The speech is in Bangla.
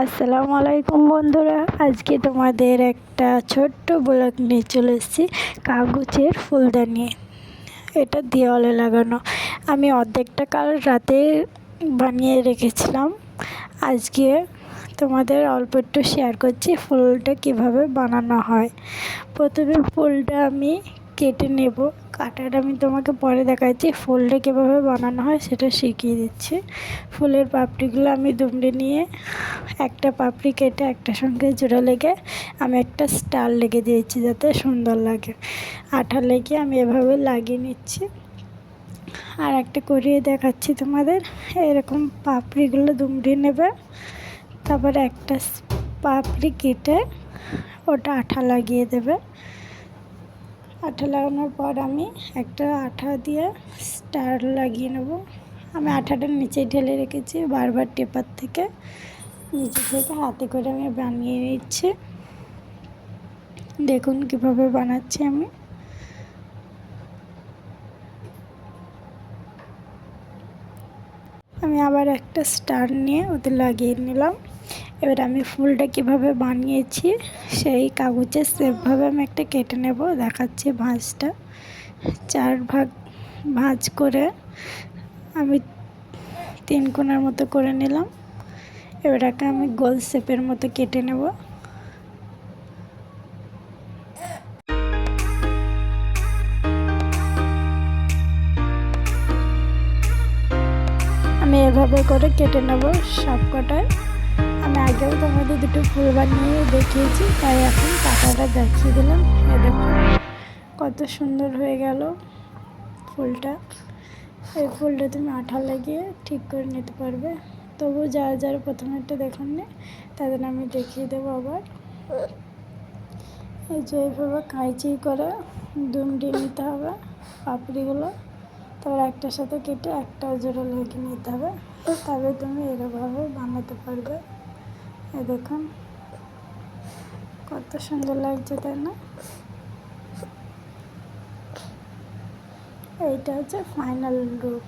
আসসালামু আলাইকুম বন্ধুরা। আজকে তোমাদের একটা ছোট্ট ব্লগ নিয়ে চলে এসেছি, কাগজের ফুলদানি এটা দেওয়ালে লাগানো। আমি অর্ধেকটা কাল রাতে বানিয়ে রেখেছিলাম। আজকে তোমাদের অল্প একটু শেয়ার করছি ফুলটা কীভাবে বানানো হয়। প্রথমে ফুলটা আমি কেটে নেব। কাটাটা আমি তোমাকে পরে দেখাচ্ছি, ফুলটা কীভাবে বানানো হয় সেটা শিখিয়ে দিচ্ছি। ফুলের পাপড়িগুলো আমি দুমড়ে নিয়ে একটা পাপড়ি কেটে একটা সঙ্গে জোড়া লেগে আমি একটা স্টার লেগে দিয়েছি যাতে সুন্দর লাগে। আঠা লেগে আমি এভাবে লাগিয়ে নিচ্ছি। আর একটা করিয়ে দেখাচ্ছি তোমাদের, এরকম পাপড়িগুলো দুমড়ে নেবে। তারপরে একটা পাপড়ি কেটে ওটা আঠা লাগিয়ে দেবে। আঠা লাগানোর পর আমি একটা আঠা দিয়ে স্টার লাগিয়ে নেব। আমি আঠাটা নিচে ঢেলে রেখেছি বারবার টেপার থেকে। নিচে থেকে হাতে করে আমি বানিয়ে নিচ্ছি। দেখুন কীভাবে বানাচ্ছি আমি। আমি আবার একটা স্টার নিয়ে ওতে লাগিয়ে নিলাম। এবার আমি ফুলটা কীভাবে বানিয়েছি, সেই কাগজে সেভাবে আমি একটা কেটে নেব, দেখাচ্ছি ভাঁজটা। চার ভাগ ভাঁজ করে আমি তিন কোনার মতো করে নিলাম। এবারটাকে আমি গোল শেপের মতো কেটে নেব। আমি এভাবে করে কেটে নেব সব কটায় আমি আগেও তোমাদের দুটো ফুল বানিয়ে দেখিয়েছি, তাই এখন পাতাটা দেখিয়ে দিলাম। দেখো, কত সুন্দর হয়ে গেল ফুলটা। এই ফুলটা তুমি আঠা লাগিয়ে ঠিক করে নিতে পারবে। তবু যারা যারা প্রথমেরটা দেখান নি, তাদের আমি দেখিয়ে দেবো আবার। এই যে এইভাবে কাঁচি করে দুমড়ি নিতে হবে পাপড়িগুলো। তারপর একটার সাথে কেটে একটা জোড়া লেগে নিতে হবে। তবে তুমি এরকমভাবে বানাতে পারবে। এ দেখুন কত সুন্দর লাগছে তাই না? এইটা হচ্ছে ফাইনাল রূপ